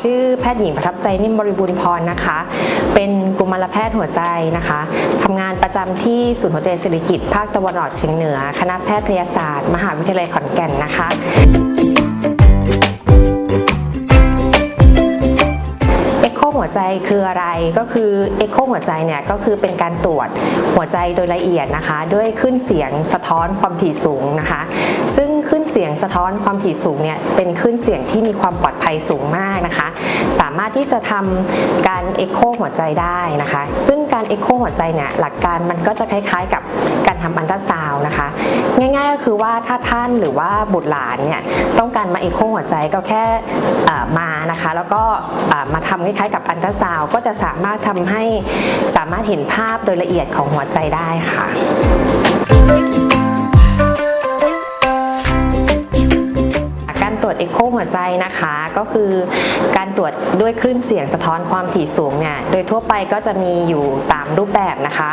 ชื่อแพทย์หญิงประทับใจนิ่มบริบูรณ์พรนะคะ เป็นกุมารแพทย์หัวใจนะคะทำงานประจำที่ศูนย์หัวใจศิริกิตภาคตะวันออกเฉียงเหนือ คณะแพทยศาสตร์ มหาวิทยาลัยขอนแก่นนะคะ วใจคืออะไรก็คือเอ็กโคหัวใจเนี่ยก็คือเป็นการตรวจหัวใจโดยละเอียดนะคะ ด้วยขึ้นเสียงสะท้อนความถี่สูงนะคะ ซึ่งขึ้นเสียงสะท้อนความถี่สูงเนี่ยเป็นขึ้นเสียงที่มีความปลอดภัยสูงมากนะคะ สามารถที่จะทำการเอ็กโคหัวใจได้นะคะ ซึ่งการเอ็กโคหัวใจเนี่ยหลักการมันก็จะคล้ายๆกับ การทำอันตราซาวนะคะ ง่าย ๆ ก็คือว่าถ้าท่านหรือว่าบุตรหลานเนี่ยต้องการมาเอ็กโคหัวใจก็แค่มานะคะ แล้วก็มาทำคล้ายๆกับอันตราซาวก็จะสามารถทำให้สามารถเห็นภาพโดยละเอียดของหัวใจได้ค่ะ เอ็กโคหัวใจนะคะ ก็คือการตรวจด้วยคลื่นเสียงสะท้อนความถี่สูงเนี่ยโดยทั่วไปก็จะมีอยู่ 3 รูปแบบนะคะ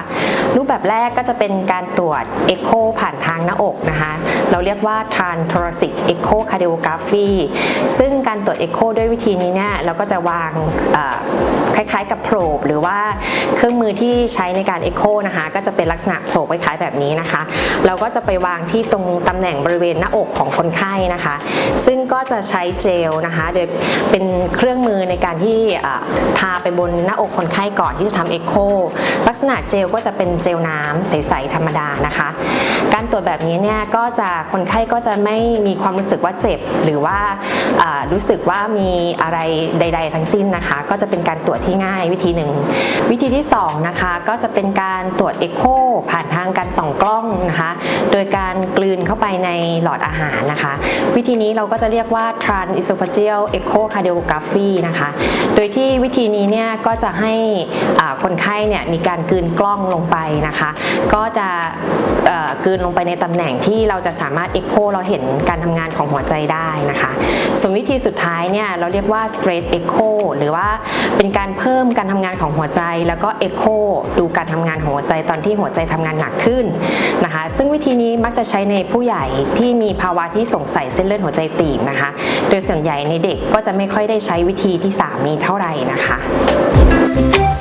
รูปแบบแรกก็จะเป็นการตรวจเอ็กโคผ่านทางหน้าอกนะคะ เราเรียกว่า transthoracic echocardiography ซึ่งการตรวจเอ็กโคด้วยวิธีนี้เนี่ยเราก็จะวางคล้ายๆ กับโพรบหรือว่าเครื่องมือที่ใช้ในการเอ็กโคนะคะก็จะเป็นลักษณะโพรบคล้ายๆแบบนี้นะคะ เราก็จะไปวางที่ตรงตำแหน่งบริเวณหน้าอกของคนไข้นะคะ ซึ่งก็็จะใช้เจลนะคะโดยเป็นเครื่องมือในการที่ทาไปบนหน้าอกคนไข้ก่อนที่จะทำเอ็กโคลักษณะเจลก็จะเป็นเจลน้ำใสๆธรรมดานะคะ การตรวจแบบนี้เนี่ยก็จะคนไข้ก็จะไม่มีความรู้สึกว่าเจ็บ หรือว่ารู้สึกว่ามีอะไรใด ๆ ทั้งสิ้นนะคะ ก็จะเป็นการตรวจที่ง่ายวิธีหนึ่ง วิธีที่สองนะคะก็จะเป็นการตรวจเอ็กโคผ่านทางการส่องกล้องนะคะ โดยการกลืนเข้าไปในหลอดอาหารนะคะ วิธีนี้เราก็จะเรียกว่า transesophageal echocardiography นะคะ โดยที่วิธีนี้เนี่ยก็จะให้คนไข้เนี่ยมีการกลืนกล้องลงไปนะคะ ก็จะเกลืนลงไปในตำแหน่งที่เราจะสามารถเอ็กโคเราเห็นการทำงานของหัวใจได้นะคะ ส่วนวิธีสุดท้ายเนี่ยเราเรียกว่า straight echo หรือว่าเป็นการเพิ่มการทำงานของหัวใจ แล้วก็เอ็กโคดูการทำงานของหัวใจตอนที่หัวใจทำงานหนักขึ้นนะคะ ซึ่งวิธีนี้มักจะใช้ในผู้ใหญ่ที่มีภาวะที่สงสัยเส้นเลือดหัวใจตีบนะคะโดยส่วนใหญ่ในเด็กก็จะไม่ค่อยได้ใช้วิธีที่สามนี้เท่าไหร่นะคะค่ะ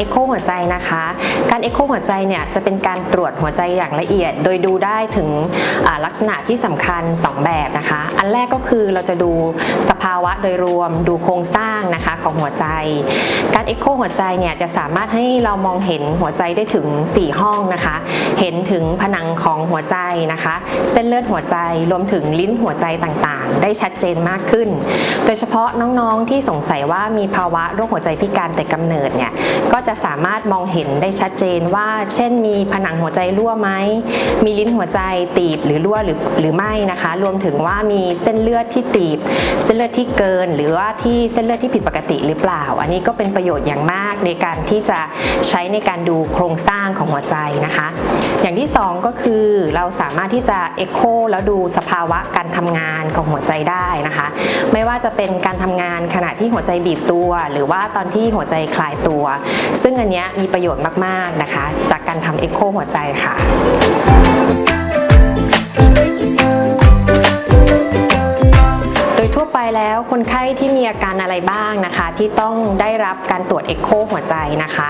เอ็กโคหัวใจนะคะ การเอ็กโคหัวใจเนี่ยจะเป็นการตรวจหัวใจอย่างละเอียด โดยดูได้ถึงลักษณะที่สำคัญ 2 แบบนะคะ อันแรกก็คือเราจะดูสภาวะโดยรวมดูโครงสร้างนะคะของหัวใจ การเอ็กโคหัวใจเนี่ยจะสามารถให้เรามองเห็นหัวใจได้ถึง 4 ห้องนะคะ เห็นถึงผนังของหัวใจนะคะ เส้นเลือดหัวใจรวมถึงลิ้นหัวใจต่างๆ ได้ชัดเจนมากขึ้น โดยเฉพาะน้องๆที่สงสัยว่ามีภาวะโรคหัวใจพิการแต่กำเนิดเนี่ยก็จะจะสามารถมองเห็นได้ชัดเจนว่า เช่นมีผนังหัวใจรั่วไหม มีลิ้นหัวใจตีบหรือรั่วหรือหรือไม่นะคะ รวมถึงว่ามีเส้นเลือดที่ตีบ เส้นเลือดที่เกิน หรือว่าที่เส้นเลือดที่ผิดปกติหรือเปล่า อันนี้ก็เป็นประโยชน์อย่างมากในการที่จะใช้ในการดูโครงสร้างของหัวใจนะคะ อย่างที่สองก็คือเราสามารถที่จะเอ็กโคแล้วดูสภาวะการทำงานของหัวใจได้นะคะ ไม่ว่าจะเป็นการทำงานขณะที่หัวใจบีบตัว หรือว่าตอนที่หัวใจคลายตัวซึ่งอันนี้มีประโยชน์มากๆนะคะ จากการทำเอ็กโคหัวใจค่ะ ทั่วไปแล้วคนไข้ที่มีอาการอะไรบ้างนะคะ ที่ต้องได้รับการตรวจเอ็กโคหัวใจนะคะ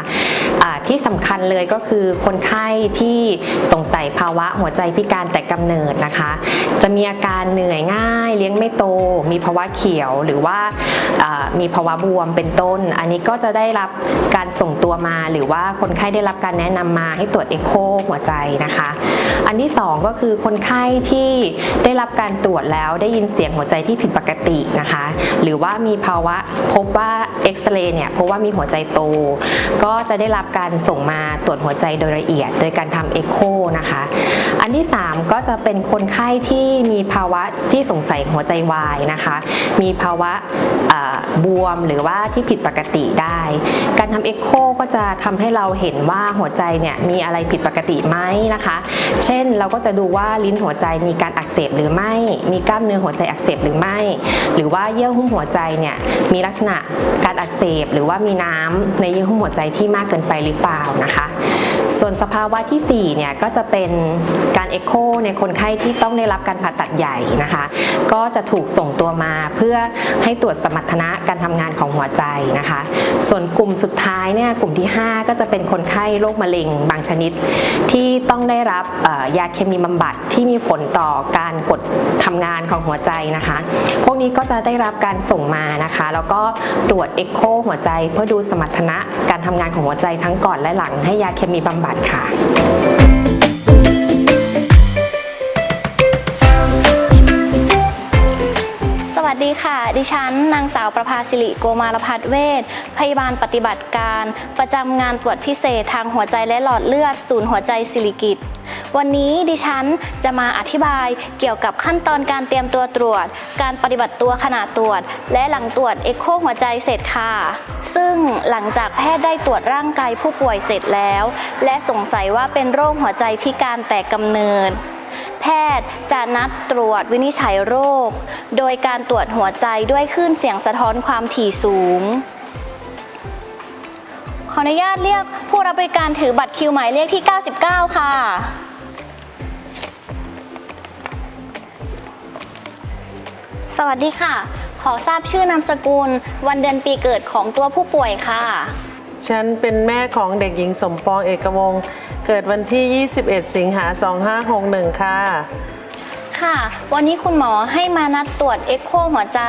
ะที่สำคัญเลยก็คือคนไข้ที่สงสัยภาวะหัวใจพิการแต่กำเนิดนะคะ จะมีอาการเหนื่อยง่าย เลี้ยงไม่โต มีภาวะเขียวหรือว่ามีภาวะบวมเป็นต้น อันนี้ก็จะได้รับการส่งตัวมาหรือว่าคนไข้ได้รับการแนะนำมาให้ตรวจเอ็กโคหัวใจนะคะ อันที่สองก็คือคนไข้ที่ได้รับการตรวจแล้วได้ยินเสียงหัวใจที่ผิดปกตินะคะ หรือว่ามีภาวะพบว่าเอ็กซเรย์เนี่ยพบว่ามีหัวใจโต ก็จะได้รับการส่งมาตรวจหัวใจโดยละเอียด โดยการทำเอ็กโคนะคะ อันที่ 3 ก็จะเป็นคนไข้ที่มีภาวะที่สงสัยหัวใจวายนะคะ มีภาวะบวมหรือว่าที่ผิดปกติได้ การทำเอ็กโคก็จะทำให้เราเห็นว่าหัวใจเนี่ยมีอะไรผิดปกติไหมนะคะ เช่นเราก็จะดูว่าลิ้นหัวใจมีการอักเสบหรือไม่ มีกล้ามเนื้อหัวใจอักเสบหรือไม่หรือว่าเยื่อหุ้มหัวใจเนี่ยมีลักษณะการอักเสบ หรือว่ามีน้ำในเยื่อหุ้มหัวใจที่มากเกินไปหรือเปล่านะคะ ส่วนสภาวะที่4เนี่ยก็จะเป็นการเอ็กโคในคนไข้ที่ต้องได้รับการผ่าตัดใหญ่นะคะ ก็จะถูกส่งตัวมาเพื่อให้ตรวจสมรรถนะการทำงานของหัวใจนะคะ ส่วนกลุ่มสุดท้ายเนี่ยกลุ่มที่ 5 ก็จะเป็นคนไข้โรคมะเร็งบางชนิด ที่ต้องได้รับยาเคมีบำบัดที่มีผลต่อการกดทำงานของหัวใจนะคะพวกนี้ก็จะได้รับการส่งมานะคะ แล้วก็ตรวจเอ็กโคหัวใจ เพื่อดูสมรรถนะการทำงานของหัวใจทั้งก่อนและหลังให้ยาเคมีบำบัดค่ะ ดีค่ะ ดิฉันนางสาวประภาสิริโกมารพัฒเวชพยาบาลปฏิบัติการ ประจำงานตรวจพิเศษทางหัวใจและหลอดเลือด ศูนย์หัวใจสิริกิตวันนี้ดิฉันจะมาอธิบายเกี่ยวกับขั้นตอนการเตรียมตัวตรวจ การปฏิบัติตัวขณะตรวจ และหลังตรวจเอ็กโคหัวใจเสร็จค่ะ ซึ่งหลังจากแพทย์ได้ตรวจร่างกายผู้ป่วยเสร็จแล้ว และสงสัยว่าเป็นโรคหัวใจพิการแต่กำเนิด แพทย์จะนัดตรวจวินิจฉัยโรค โดยการตรวจหัวใจด้วยคลื่นเสียงสะท้อนความถี่สูง ขออนุญาตเรียกผู้รับบริการถือบัตรคิวหมายเลขที่ 99 ค่ะสวัสดีค่ะ ขอทราบชื่อนามสกุล วันเดือนปีเกิดของตัวผู้ป่วยค่ะ ฉันเป็นแม่ของเด็กหญิงสมปองเอกวงศ์ เกิดวันที่ 21 สิงหา 2561 ค่ะ ค่ะ วันนี้คุณหมอให้มานัดตรวจเอ็กโคหัวใจ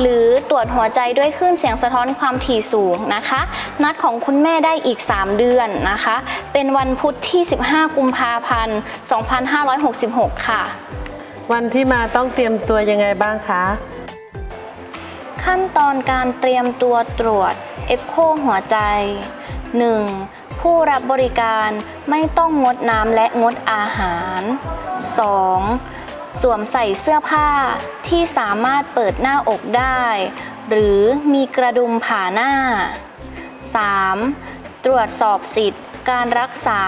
หรือตรวจหัวใจด้วยคลื่นเสียงสะท้อนความถี่สูงนะคะ นัดของคุณแม่ได้อีก 3 เดือนนะคะ เป็นวันพุธที่ 15 กุมภาพันธ์ 2566 ค่ะ วันที่มาต้องเตรียมตัวยังไงบ้างคะ ขั้นตอนการเตรียมตัวตรวจเอ็กโคหัวใจ 1. ผู้รับบริการไม่ต้องงดน้ำและงดอาหาร 2. สวมใส่เสื้อผ้าที่สามารถเปิดหน้าอกได้ หรือมีกระดุมผ่าหน้า 3. ตรวจสอบสิทธิ์การรักษา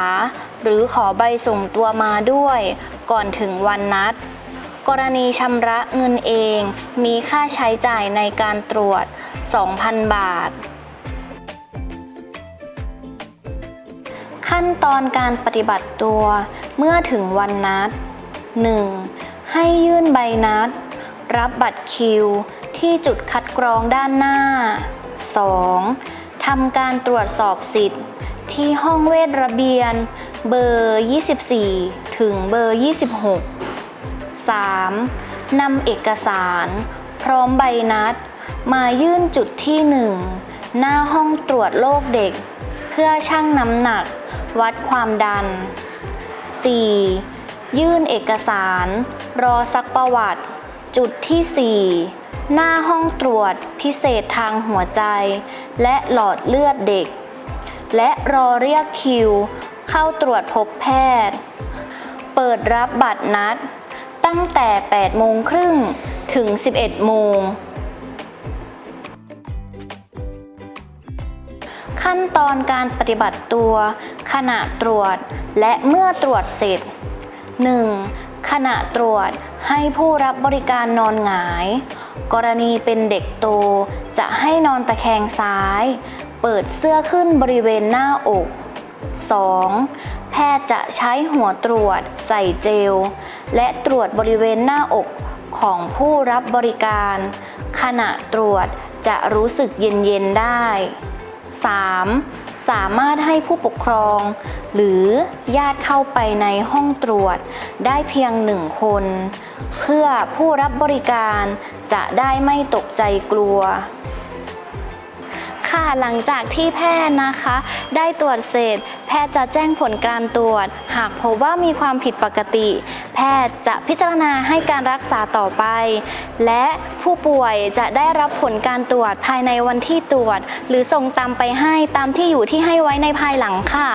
หรือขอใบส่งตัวมาด้วย ก่อนถึงวันนัด กรณีชำระเงินเอง มีค่าใช้จ่ายในการตรวจ 2,000 บาท ขั้นตอนการปฏิบัติตัวเมื่อถึงวันนัด 1. ให้ยื่นใบนัด รับบัตรคิว ที่จุดคัดกรองด้านหน้า 2. ทำการตรวจสอบสิทธิ์ ที่ห้องเวชระเบียน เบอร์ 24 ถึงเบอร์ 26 3. นำเอกสาร พร้อมใบนัด มายื่นจุดที่ 1 หน้าห้องตรวจโรคเด็ก เพื่อชั่งน้ำหนัก วัดความดัน 4. ยื่นเอกสาร รอซักประวัติ จุดที่ 4 หน้าห้องตรวจพิเศษทางหัวใจ และหลอดเลือดเด็ก และรอเรียกคิว เข้าตรวจพบแพทย์ เปิดรับบัตรนัด ตั้งแต่ 8 โมงครึ่งถึง 11 โมง ขั้นตอนการปฏิบัติตัว ขณะตรวจ และเมื่อตรวจเสร็จ 1. ขณะตรวจให้ผู้รับบริการนอนหงาย กรณีเป็นเด็กโต จะให้นอนตะแคงซ้าย เปิดเสื้อขึ้นบริเวณหน้าอก 2. แพทย์จะใช้หัวตรวจใส่เจล และตรวจบริเวณหน้าอกของผู้รับบริการ ขณะตรวจจะรู้สึกเย็นๆได้ 3. สามารถให้ผู้ปกครอง หรือญาติเข้าไปในห้องตรวจ ได้เพียงหนึ่งคน เพื่อผู้รับบริการจะได้ไม่ตกใจกลัวค่ะหลังจากที่แพทย์นะคะ ได้ตรวจเสร็จ แพทย์จะแจ้งผลการตรวจ หากพบว่ามีความผิดปกติ แพทย์จะพิจารณาให้การรักษาต่อไป และผู้ป่วยจะได้รับผลการตรวจภายในวันที่ตรวจ หรือส่งตามไปให้ตามที่อยู่ที่ให้ไว้ในภายหลังค่ะ